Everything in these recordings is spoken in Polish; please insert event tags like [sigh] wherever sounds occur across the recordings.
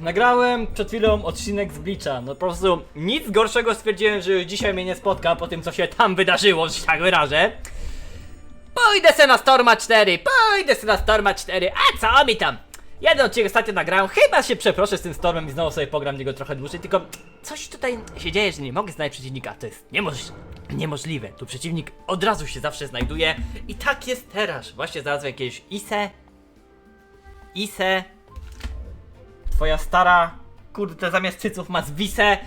nagrałem przed chwilą odcinek z Bleacha. No po prostu nic gorszego stwierdziłem, że już dzisiaj mnie nie spotka po tym, co się tam wydarzyło, że tak wyrażę. Pójdę se na Storma 4, pójdę se na Storma 4, a co mi tam? Jeden odcinek ostatnio nagrałem, chyba się przeproszę z tym Stormem i znowu sobie pogram w niego trochę dłużej, tylko coś tutaj się dzieje, że nie mogę znaleźć przeciwnika, to jest niemoż... niemożliwe. Tu przeciwnik od razu się zawsze znajduje i tak jest teraz. Właśnie znalazłem jakiegoś Ise, Ise, twoja stara, kurde, zamiast cyców ma zwisę.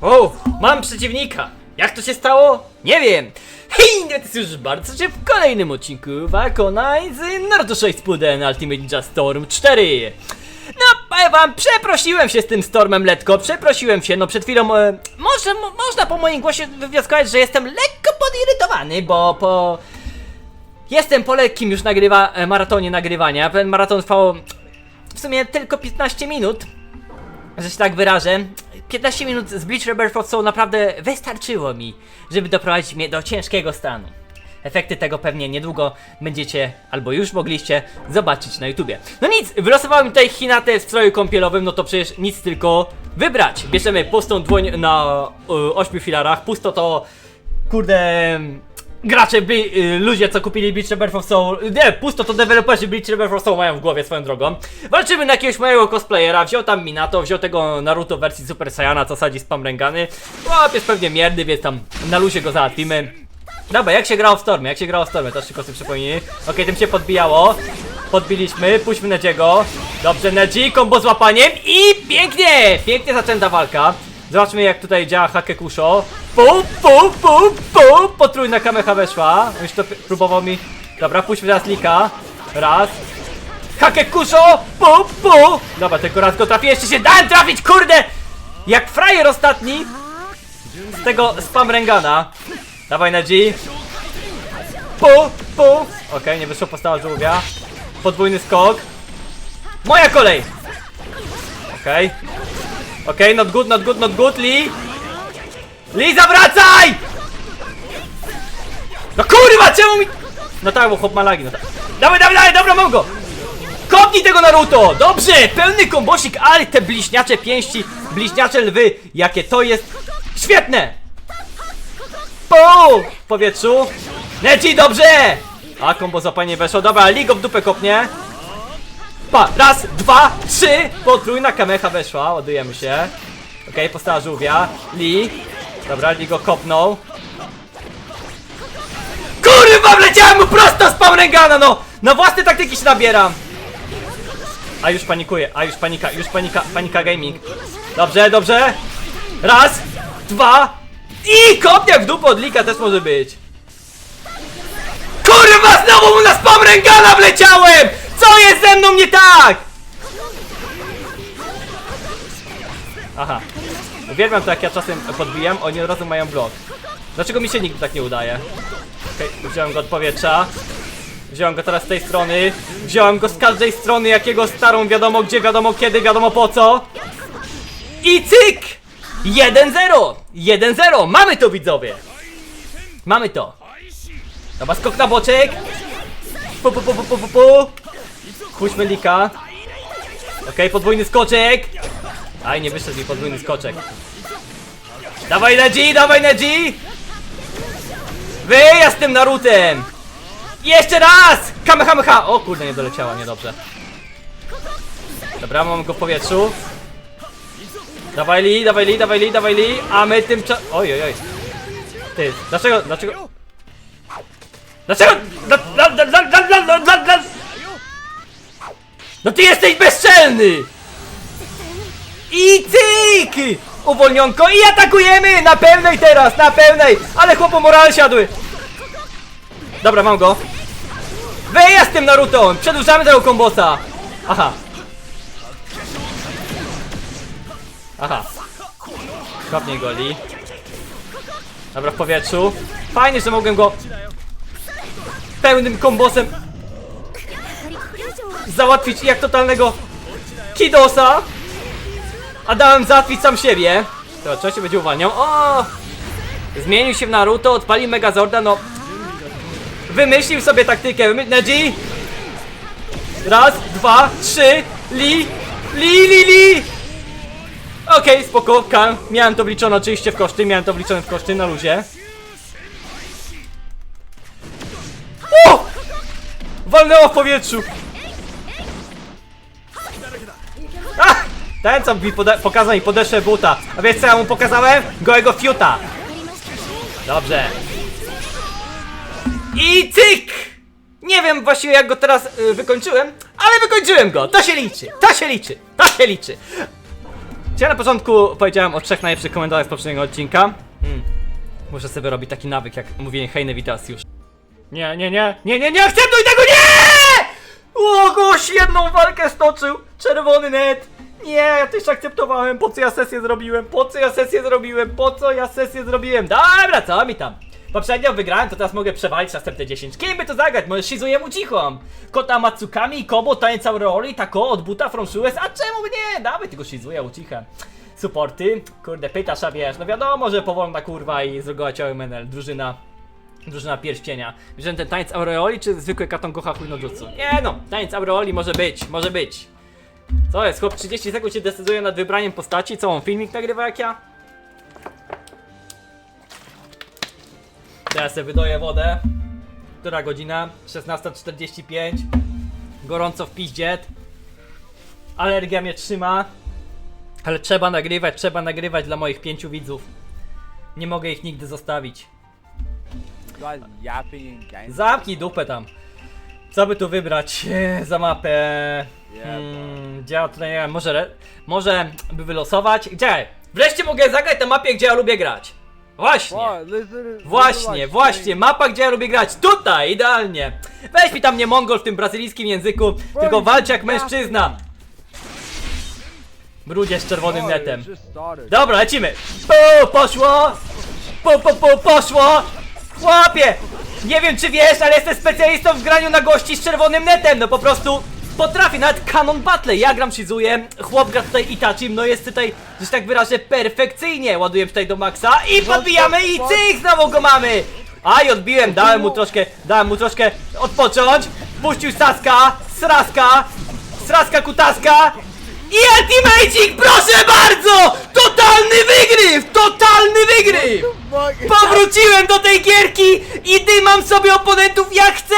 O, mam przeciwnika! Jak to się stało? Nie wiem! Hej, to jest już bardzo się w kolejnym odcinku Wakonai z Naruto 6 Spuden Ultimate Ninja Storm 4 No, wam, przeprosiłem się z tym Stormem letko, przeprosiłem się, no przed chwilą, e, może, mo, można po moim głosie wywnioskować, że jestem lekko podirytowany, bo po... Jestem po lekkim już nagrywa, e, maratonie nagrywania, ten maraton trwał w sumie tylko 15 minut, że się tak wyrażę, 15 minut z Bleach Rebirth of Soul naprawdę wystarczyło mi, żeby doprowadzić mnie do ciężkiego stanu. Efekty tego pewnie niedługo będziecie, albo już mogliście, zobaczyć na YouTubie. No nic, wylosowałem tutaj Hinatę w stroju kąpielowym, no to przecież nic tylko wybrać. Bierzemy pustą dłoń na y, ośmiu filarach, pusto to, kurde... Gracze, bli, y, ludzie co kupili Bleach Rebirth of Soul, nie, pusto to deweloperzy Bleach Rebirth of Soul mają w głowie swoją drogą. Walczymy na jakiegoś mojego cosplayera, wziął tam Minato, wziął tego Naruto wersji Super Saiyana, co sadzi spam. Łap jest pewnie mierny, więc tam na luzie go załatwimy. Dobra, jak się grało w Stormie, jak się grało w Stormie, to szybko sobie przypomnij. Okej, tym się podbijało. Podbiliśmy, puśćmy Nedziego. Dobrze, Nedzi, kombo z łapaniem i pięknie! Pięknie zaczęta walka. Zobaczmy jak tutaj działa Hakekusho. Pu, pu, pu, pu! Potrójna kamecha weszła. Już to próbował mi... Dobra, puśćmy teraz Lika. Raz. Hakekusho! Pu, pu! Dobra, tylko raz go trafię, jeszcze się dałem trafić, kurde! Jak frajer ostatni! Z tego spam Rengana. Dawaj G. Pu, pu! Okej, nie wyszło postawa żółwia. Podwójny skok. Moja kolej! Okej. Okej, not good, not good, not good, Lee! Lee, zawracaj! No kurwa, czemu mi... No tak, bo chłop ma lagi, no tak. Dawaj, dawaj, dawaj, dobra, mam go! Kopnij tego Naruto! Dobrze! Pełny kombosik, ale te bliźniacze pięści, bliźniacze lwy, jakie to jest świetne! Po! W powietrzu. Leci, dobrze! A, kombo zapanie weszło. Dobra, Ligo w dupę kopnie. Pa, raz, dwa, trzy! Potrójna kamecha weszła, ładujemy się. Okej, postawa żółwia. Li. Dobra, Li go kopnął. Kurwa, wleciałem mu prosto z Pamrengana, no! Na własne taktyki się nabieram. A już panikuję, a już panika, już panika, panika gaming. Dobrze, dobrze. Raz, dwa i kopniak w dupę od Lika też może być. Kurwa, znowu mu na spam wleciałem! Co jest ze mną nie tak? Aha. Uwielbiam to jak ja czasem podbijam, oni od razu mają blok. Dlaczego mi się nigdy tak nie udaje? Okej, wziąłem go od powietrza. Wziąłem go teraz z tej strony. Wziąłem go z każdej strony, jakiego starą wiadomo gdzie, wiadomo kiedy, wiadomo po co. I cyk! 1-0! 1-0! Mamy to widzowie! Mamy to! Dobra, skok na boczek! Pu, pu, pu, pu, pu, pu, pu. Puśćmy lika. Okej, podwójny skoczek! Aj, nie wyszedł mi podwójny skoczek. Dawaj Neji, dawaj Neji! Wyjazd tym Narutem! Jeszcze raz! Kamehameha! O kurde, nie doleciała, niedobrze. Dobra, mam go w powietrzu. Dawaj li, dawaj li, dawaj li, dawaj li, a my tymczasem... Oj, oj, oj. Ty, dlaczego, dlaczego... Dlaczego? No ty jesteś bezczelny! I cyk! Uwolnionko i atakujemy! Na pewnej teraz, na pewnej. Ale chłopu moral siadły! Dobra, mam go. Wyjazd tym Naruto! Przedłużamy tego kombosa! Aha, Aha. Kopnij go, Lee. Dobra, w powietrzu. Fajnie, że mogłem go pełnym kombosem załatwić jak totalnego Kidosa. A dałem załatwić sam siebie. To trzeba się będzie uwalniał. O! Zmienił się w Naruto, odpalił Megazorda, no... Wymyślił sobie taktykę, wymy... Neji! Raz, dwa, trzy, li, li, li, li! Okej, spoko, Kam. Miałem to wliczone oczywiście w koszty, miałem to wliczone w koszty na luzie. O! Walnęło w powietrzu! A! Ten co mi pokazał mi podeszłę buta. A wiesz co ja mu pokazałem? Gołego fiuta. Dobrze. I cyk! Nie wiem właściwie jak go teraz y, wykończyłem, ale wykończyłem go! To się liczy! To się liczy! To się liczy! Ja na początku powiedziałem o trzech najlepszych komentarzach z poprzedniego odcinka. Hmm. Muszę sobie robić taki nawyk jak mówienie hejny witas już. Nie, nie, nie, nie, nie, nie akceptuj tego, nie! O, gość jedną walkę stoczył! Czerwony net! Nie, ja też akceptowałem, po co ja sesję zrobiłem, po co ja sesję zrobiłem, po co ja sesję zrobiłem, dobra, co mi tam? Poprzednio wygrałem, to teraz mogę przewalić następne 10. Kim by to zagrać? Może Shizuję Uchichą? Kota Matsukami Kobo, tańc Aureoli, tako od buta from Suez, a czemu nie? Dawaj tego Shizuya Uchichę. Supporty? Kurde, pytasz, a wiesz, no wiadomo, że powolna kurwa i zrobiła ciały Menel, drużyna Drużyna pierścienia. Bierzemy ten tańc Aureoli, czy zwykły katon no Jutsu? Nie no, tańc Aureoli może być, może być. Co jest, chłop 30 sekund się decyduje nad wybraniem postaci, co on filmik nagrywa jak ja? Teraz sobie wydoję wodę. Która godzina? 16.45. Gorąco w piździet. Alergia mnie trzyma. Ale trzeba nagrywać, trzeba nagrywać dla moich pięciu widzów. Nie mogę ich nigdy zostawić. Zamknij dupę tam. Co by tu wybrać [laughs] za mapę? Hmm, gdzie ja tutaj może, może by wylosować? Gdzie? Wreszcie mogę zagrać na mapie, gdzie ja lubię grać. Właśnie. Listen Właśnie, właśnie, saying, mapa gdzie ja lubię grać, tutaj, idealnie. Weź mi tam nie mongol w tym brazylijskim języku, tylko walcz jak mężczyzna. Brudzie z czerwonym "Oh, it netem just started." Dobra, lecimy. Pu, poszło. Pu, pu, pu, poszło. Chłopie Nie wiem czy wiesz, ale jestem specjalistą w graniu na gości z czerwonym netem. No po prostu potrafię, nawet Canon Battle Ja gram Shizuję, chłop gra tutaj Itachim No jest tutaj, że tak wyrażę, perfekcyjnie Ładuję tutaj do maksa i podbijamy i cyk, znowu go mamy a i odbiłem, dałem mu troszkę, dałem mu troszkę odpocząć Puścił Saska, Sraska Sraska Kutaska i Ultimate'ik, proszę bardzo! Totalny wygryw! Totalny wygryw! Powróciłem do tej gierki i dymam sobie oponentów jak chcę!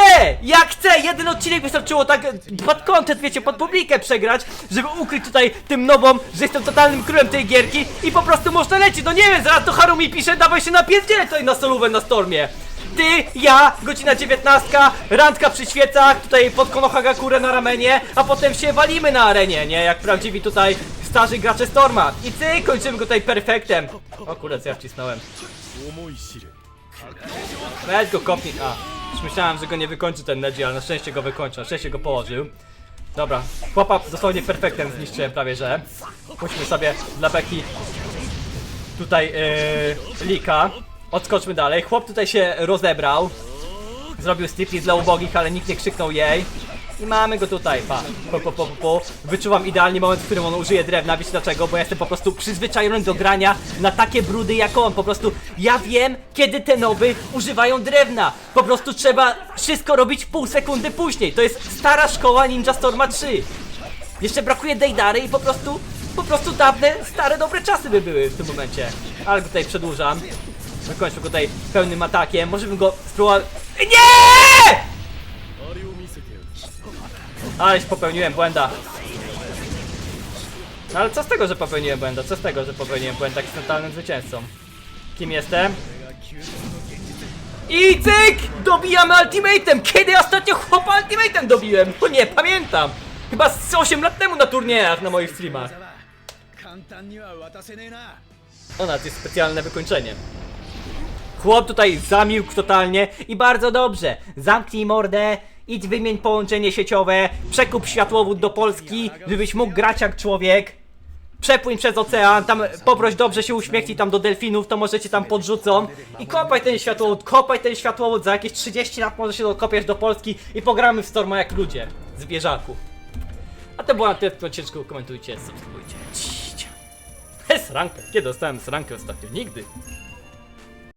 Jeden odcinek wystarczyło tak pod content, wiecie, pod publikę przegrać, żeby ukryć tutaj tym nobom, że jestem totalnym królem tej gierki i po prostu można lecieć. No nie wiem, zaraz to Harumi pisze, dawaj się napierdzielę tutaj na solówę na stormie. Ty, ja, godzina 19, randka przy świecach, tutaj pod Konohagakure na ramenie, a potem się walimy na arenie, nie? Jak prawdziwi tutaj starzy gracze Storma. I ty, kończymy go tutaj perfektem. O kurde, co ja wcisnąłem. Weź go kopnij. A, już myślałem, że go nie wykończy ten Neji, ale na szczęście go wykończył, na szczęście go położył. Dobra, chłopa dosłownie perfektem zniszczyłem prawie, że. Puśćmy sobie dla Beki tutaj yy, lika. Odskoczmy dalej. Chłop tutaj się rozebrał. Zrobił striptease dla ubogich, ale nikt nie krzyknął jej. I mamy go tutaj, pa. Po, po, po, po, po. Wyczuwam idealnie moment, w którym on użyje drewna. Wiecie dlaczego? Bo ja jestem po prostu przyzwyczajony do grania na takie brudy jak on. Po prostu ja wiem, kiedy te noby używają drewna. Po prostu trzeba wszystko robić pół sekundy później. To jest stara szkoła Ninja Storma 3. Jeszcze brakuje Deidary i po prostu, po prostu dawne, stare, dobre czasy by były w tym momencie. Ale tutaj przedłużam. Wykończmy go tutaj pełnym atakiem. Może bym go spróbował... Nie! Aleś popełniłem błęda. No ale co z tego, że popełniłem błęda? Co z tego, że popełniłem błęda? Tak totalnym zwycięzcą. Kim jestem? I cyk! Dobijamy ultimatem! Kiedy ostatnio chłopa ultimatem dobiłem? No nie, pamiętam! Chyba z 8 lat temu na turniejach, na moich streamach. No, Ona to jest specjalne wykończenie. Chłop tutaj zamilkł totalnie i bardzo dobrze. Zamknij mordę, idź wymień połączenie sieciowe, przekup światłowód do Polski, żebyś mógł grać jak człowiek. Przepłyń przez ocean, tam poproś dobrze się uśmiechnij tam do delfinów, to może cię tam podrzucą. I kopaj ten światłowód, kopaj ten światłowód, za jakieś 30 lat może się dokopiesz do Polski i pogramy w Storma jak ludzie. Zwierzaku. A to było na tyle tym odcinku, komentujcie, subskrybujcie. Srankę. Kiedy dostałem srankę ostatnio? Nigdy.